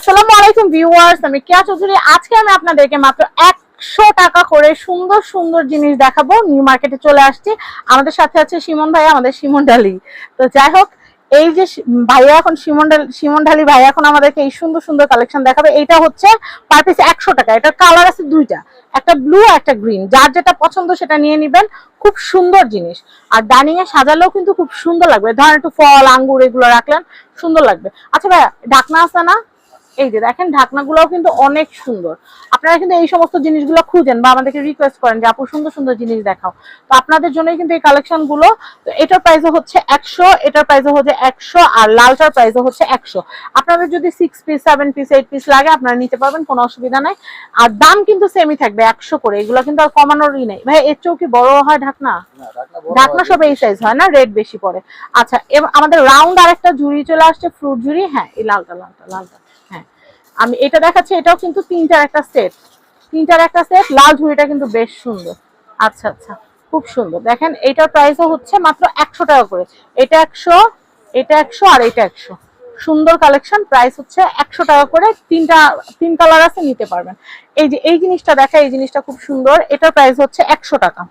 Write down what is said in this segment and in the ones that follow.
আসসালামু আলাইকুম ভিউয়ার্স, আমি কেয়া চৌধুরী। আজকে আমি আপনাদেরকে মাত্র একশো টাকা করে সুন্দর সুন্দর জিনিস দেখাবো। নিউ মার্কেটে চলে আসছি। আমাদের সাথে আছে সিমন ভাই, আমাদের সিমন ডালি। তো যাই হোক, এই যে ভাইয়া এখন সিমন সিমন ঢালি ভাইয়া এখন আমাদেরকে এই সুন্দর সুন্দর কালেকশন দেখাবে। এইটা হচ্ছে পার পিস একশো টাকা। এটার কালার আছে দুইটা। একটা ব্লু একটা গ্রিন যার যেটা পছন্দ সেটা নিয়ে নিবেন। খুব সুন্দর জিনিস। আর ডাইনিং এ সাজালেও কিন্তু খুব সুন্দর লাগবে। ধরেন একটু ফল, আঙ্গুর এগুলো রাখলেন, সুন্দর লাগবে। আচ্ছা ভাইয়া ঢাকনা আছে না? এই যে দেখেন ঢাকনাগুলোও কিন্তু অনেক সুন্দর। আপনারা কিন্তু এই সমস্ত জিনিসগুলো খুঁজেন বা আমাদেরকে রিকোয়েস্ট করেন যে আপু সুন্দর সুন্দর জিনিস দেখাও। তো আপনাদের জন্যই কিন্তু এই কালেকশনগুলো তো এটার প্রাইসও হচ্ছে একশো এটার প্রাইসও হচ্ছে একশো আর লালটার প্রাইসও হচ্ছে একশো। আপনাদের যদি six piece seven piece eight piece লাগে আপনারা নিতে পারবেন কোনো অসুবিধা নাই। আর দাম কিন্তু সেমই থাকবে একশো করে। এগুলো কিন্তু আর কমানোরই নেই। ভাই এর চেয়েও কি বড় হয় ঢাকনা? ঢাকনা সব এই সাইজ হয় না রেড বেশি পড়ে। আচ্ছা আমাদের রাউন্ড আরেকটা ঝুড়ি চলে আসছে ফ্রুট ঝুড়ি। হ্যাঁ এই লালটা লালটা লালটা। আমি এটা দেখাচ্ছি, এটাও কিন্তু তিনটার একটা সেট তিনটার একটা সেট লাল ঝুড়িটা কিন্তু বেশ সুন্দর। আচ্ছা আচ্ছা খুব সুন্দর। দেখেন, এটার প্রাইসও হচ্ছে মাত্র একশো টাকা করে। এটা একশো এটা একশো আর এটা একশো। সুন্দর কালেকশন প্রাইস হচ্ছে একশো টাকা করে। তিনটা, তিন কালার আছে, নিতে পারবেন। এই যে, এই জিনিসটা দেখা, এই জিনিসটা খুব সুন্দর। এটার প্রাইস হচ্ছে একশো টাকা।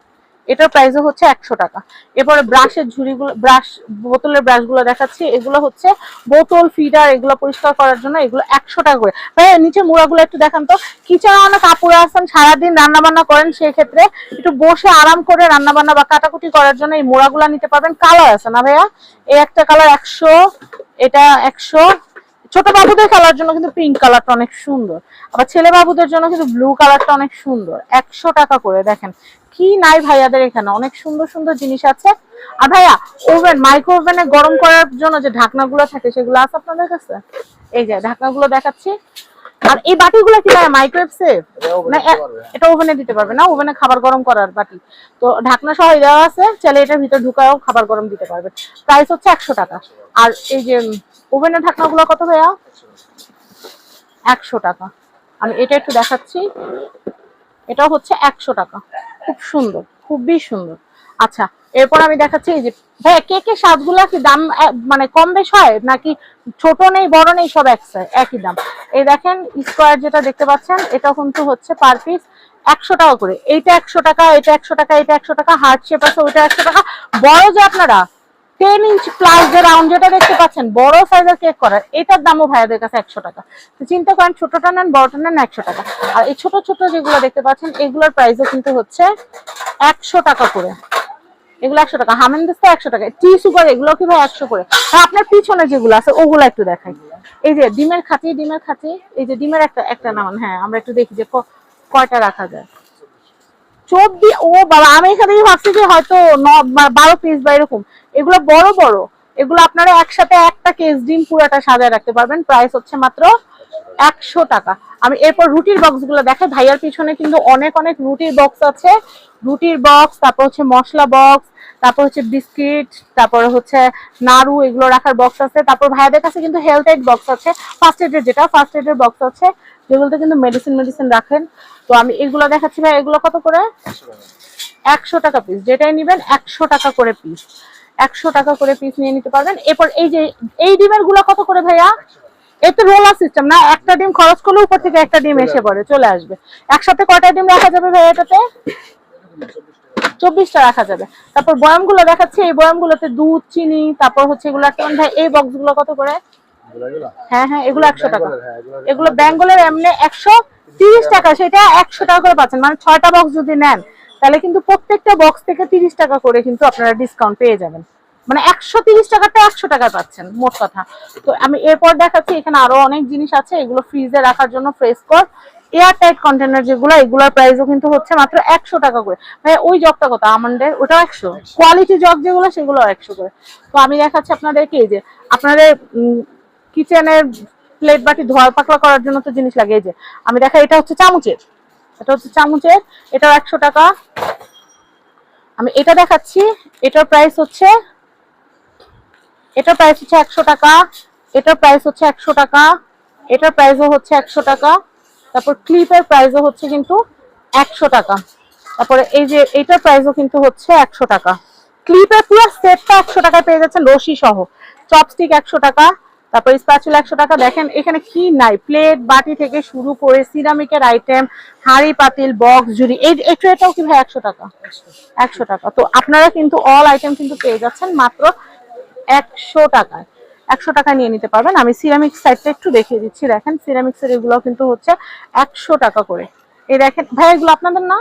এটার প্রাইসও হচ্ছে একশো টাকা। এরপরে ব্রাশের ঝুড়িগুলো ব্রাশ বোতলের ব্রাশগুলো দেখাচ্ছি। এগুলো হচ্ছে বোতল ফিডার এগুলো পরিষ্কার করার জন্য এগুলো একশো টাকা করে। ভাই নিচে মোড়াগুলো একটু দেখান তো। কিচেনে অনেক কাপড় আসেন সারাদিন রান্না বান্না করেন সেই ক্ষেত্রে একটু বসে আরাম করে রান্না বান্না বা কাটাকুটি করার জন্য এই মোড়াগুলো নিতে পারবেন। কালার আছে না ভাইয়া? এই একটা কালার একশো, এটা একশো। ছোট বাবুদের খেলার জন্য কিন্তু পিঙ্ক কালারটা অনেক সুন্দর। আবার ছেলে বাবুদের জন্য কিন্তু ব্লু কালারটা অনেক সুন্দর। একশো টাকা করে দেখেন। কি নাই ভাইয়াদের এখানে? অনেক সুন্দর সুন্দর জিনিস আছে। আর ভাইয়া ওভেন মাইক্রো ওভেনে গরম করার জন্য যে ঢাকনাগুলো থাকে সেগুলো আছে আপনাদের কাছে? এই যে ঢাকনাগুলো দেখাচ্ছি। আর এই বাটিগুলো কি ভাইয়া মাইক্রোওয়েভ সেফ না এটা ওভেনে দিতে পারবে না? ওভেনে খাবার গরম করার বাটি। তো ঢাকনা সহ দেওয়া আছে চাইলে এটার ভিতরে ঢুকাও খাবার গরম দিতে পারবে। প্রাইস হচ্ছে একশো টাকা। আর এই যে ওভেনের ঢাকনাগুলো কত ভাইয়া? একশো টাকা। আমি এটা একটু দেখাচ্ছি। এটা হচ্ছে একশো টাকা। খুব সুন্দর, খুবই সুন্দর। আচ্ছা এরপর আমি দেখাচ্ছি এই যে, ভাইয়া, কে স্বাদগুলো কি দাম মানে কম বেশ হয়, নাকি ছোট নেই, বড় নেই, সব এক একই দাম? এই দেখেন, স্কোয়ার যেটা দেখতে পাচ্ছেন, এটা কিন্তু হচ্ছে পার পিস একশো টাকা করে। এইটা একশো টাকা, এটা একশো টাকা, এটা একশো টাকা, হার্ট শেপ আছে, ওইটা একশো টাকা। বড় যে আপনারা টেন ইঞ্চ প্লাস যে রাউন্ড যেটা দেখতে পাচ্ছেন, বড় সাইজের কেক করার এটার দামও ভাইয়াদের কাছে একশো টাকা। চিন্তা করেন, ছোটটা নেন, বড়টা নেন, একশো টাকা। আর এই ছোট ছোট যেগুলো দেখতে পাচ্ছেন, এগুলোর প্রাইসও কিন্তু হচ্ছে একশো টাকা করে। এগুলো একশো টাকা। হামেন একশো টাকা। টি সুগার এগুলো কি ভাই একশো করে। আর আপনার পিছনে যেগুলো আছে, ওগুলো একটু দেখাই। এই যে ডিমের খাঁচি ডিমের খাঁচি এই যে ডিমের একটা একটা নামান হ্যাঁ আমরা একটু দেখি যে কয়টা রাখা যায়। চব্বিশ ও বাবা, আমি এখানে থেকে ভাবছি যে হয়তো বারো পিস বা এরকম। এগুলো বড় বড়। এগুলো আপনারা একসাথে একটা কেস ডিম পুরাটা সাজায় রাখতে পারবেন। প্রাইস হচ্ছে মাত্র একশো টাকা। আমি এরপর রুটির বক্সগুলো দেখে ভাইয়ার পিছনে কিন্তু অনেক অনেক রুটির বক্স আছে। রুটির বক্স তারপর হচ্ছে মশলা বক্স তারপর হচ্ছে বিস্কিট তারপরে হচ্ছে নাড়ু, এগুলো রাখার বক্স আছে। তারপর ভাইয়াদের কাছে কিন্তু হেলথ এড বক্স আছে। ফার্স্ট এডের যেটা ফার্স্ট এডের বক্স আছে। যেগুলোতে কিন্তু মেডিসিন মেডিসিন রাখেন। তো আমি এগুলো দেখাচ্ছি ভাই, এগুলো কত করে? একশো টাকা পিস যেটাই নিবেন একশো টাকা করে পিস একশো টাকা করে পিস নিয়ে নিতে পারবেন। এরপর এই যে, এই ডিমেরগুলো কত করে ভাইয়া? এই তো রোলার সিস্টেম না, একটা ডিম খরচ করলে উপর থেকে একটা ডিম এসে পড়ে, চলে আসবে। একসাথে কয়টা ডিম রাখা যাবে ভাইয়া এটাতে? চব্বিশটা রাখা যাবে। তারপর বয়ামগুলো দেখাচ্ছি। এই বয়ামগুলোতে দুধ, চিনি, তারপর হচ্ছে এগুলো ভাই? এই বক্সগুলো কত করে? হ্যাঁ হ্যাঁ এগুলো একশো টাকা। এগুলো বেঙ্গলের এমনি একশো তিরিশ টাকা সেটা একশো টাকা করে পাচ্ছেন। মানে ছয়টা বক্স যদি নেন তাহলে কিন্তু প্রত্যেকটা বক্স থেকে তিরিশ টাকা করে কিন্তু আপনারা ডিসকাউন্ট পেয়ে যাবেন। মানে একশো তিরিশ টাকাটা একশো টাকায় পাচ্ছেন মোট কথা। তো আমি এরপর দেখাচ্ছি এখানে আরও অনেক জিনিস আছে এগুলো ফ্রিজে রাখার জন্য ফ্রেশ কর এয়ার টাইট কন্টেনার যেগুলো এগুলোর প্রাইসও কিন্তু হচ্ছে মাত্র একশো টাকা করে। ভাই ওই জগটা কত? আমন্ডের ওটাও একশো? কোয়ালিটি জগ যেগুলো সেগুলো একশো করে। তো আমি দেখাচ্ছি আপনাদেরকে এই যে আপনাদের কিচেনের প্লেট বাটি ধোয়া পাকলা করার জন্য তো জিনিস লাগে, এই যে। আমি দেখা, এটা হচ্ছে চামচের। এটা হচ্ছে চামচের এটাও একশো টাকা। আমি এটা দেখাচ্ছি, এটার প্রাইস হচ্ছে, এটার প্রাইস হচ্ছে একশো টাকা, এটার প্রাইস হচ্ছে একশো টাকা, এটার প্রাইসও হচ্ছে একশো টাকা, তারপর ক্লিপের প্রাইসও হচ্ছে কিন্তু একশো টাকা। তারপরে এই যে এটার প্রাইসও কিন্তু হচ্ছে একশো টাকা। ক্লিপের পুরো সেটটা একশো টাকায় পেয়ে যাচ্ছেন, রশি সহ। চপস্টিক একশো টাকা তারপর স্প্যাচুলা একশো টাকা। দেখেন, এখানে কি নাই? প্লেট বাটি থেকে শুরু করে সিরামিকের আইটেম হাঁড়ি, পাতিল বক্স জুড়ি এই এই ট্রেটাও কি ভাই একশো টাকা। একশো টাকা। তো আপনারা কিন্তু অল আইটেম কিন্তু পেয়ে যাচ্ছেন মাত্র একশো টাকায়। একশো টাকা নিয়ে নিতে পারবেন। আমি সিরামিক সাইডটা একটু দেখিয়ে দিচ্ছি। দেখেন সিরামিক্সের এগুলো কিন্তু হচ্ছে একশো টাকা করে। এই দেখেন, ভাই, এগুলো আপনাদের না?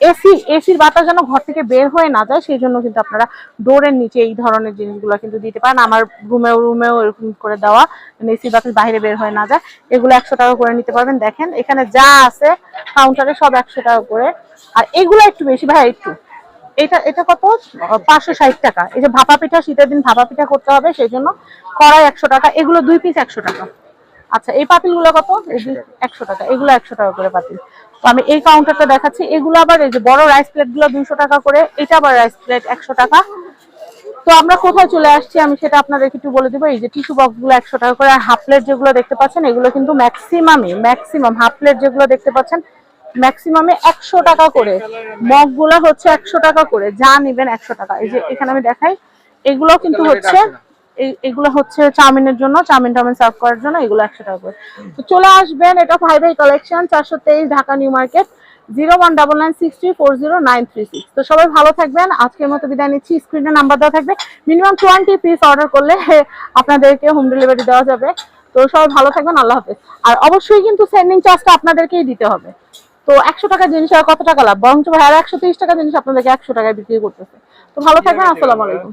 এসি এসির বাতাস যেন ঘর থেকে বের হয়ে না যায়, সেই জন্য কিন্তু আপনারা ডোরের নিচে এই ধরনের জিনিসগুলো কিন্তু দিতে পারেন। আমার রুমেও রুমেও এরকম করে দেওয়া মানে এসির বাতাস বাইরে বের হয়ে না যায়। এগুলো একশো টাকা করে নিতে পারবেন। দেখেন, এখানে যা আছে কাউন্টারে সব একশো টাকা করে। আর এগুলো একটু বেশি, ভাই, একটু। এটা এটা কত? পাঁচশো ষাট টাকা। এই যে ভাপা পিঠা, শীতের দিন ভাপা পিঠা করতে হবে, সেই জন্য কড়াই একশো টাকা, এগুলো দুই পিস একশো টাকা। আচ্ছা এই পাতিলগুলো কত? একশো টাকা এগুলো একশো টাকা করে পাতিল। তো আমি এই কাউন্টারটা দেখাচ্ছি এগুলো আবার এই যে বড় রাইস প্লেটগুলো দুইশো টাকা করে এটা আবার রাইস প্লেট একশো টাকা। তো আমরা কোথায় চলে আসছি আমি সেটা আপনাদেরকে একটু বলে দিব এই যে টিস্যু বক্সগুলো একশো টাকা করে আর হাফ প্লেট যেগুলো দেখতে পাচ্ছেন এগুলো কিন্তু ম্যাক্সিমামই ম্যাক্সিমাম হাফ প্লেট যেগুলো দেখতে পাচ্ছেন ম্যাক্সিমামে একশো টাকা করে। মগগুলো হচ্ছে একশো টাকা করে যা নিবেন একশো টাকা। এই যে এখানে আমি দেখাই এগুলো কিন্তু হচ্ছে এগুলো হচ্ছে চাউমিনের জন্য চাউমিন টাউমিন সার্ভ করার জন্য এগুলো একশো টাকা করে। তো চলে আসবেন এটা ফাইভ আই কালেকশন চারশো তেইশ Dhaka new market zero one double nine six three four zero nine three six. তো সবাই ভালো থাকবেন আজকের মতো বিদায় নিচ্ছি স্ক্রিনে নাম্বার দেওয়া থাকবে। মিনিমাম টোয়েন্টি পিস অর্ডার করলে আপনাদেরকে হোম ডেলিভারি দেওয়া যাবে। তো সবাই ভালো থাকবেন আল্লাহ হাফেজ। আর অবশ্যই কিন্তু সেন্ডিং চার্জটা আপনাদেরকেই দিতে হবে। তো একশো টাকা জিনিস আর কত টাকা লাভ? বরঞ্চ ভাই আর একশো তিরিশ টাকা জিনিস আপনাদেরকে একশো টাকায় বিক্রি করতেছে। তো ভালো থাকবেন আসসালামু আলাইকুম।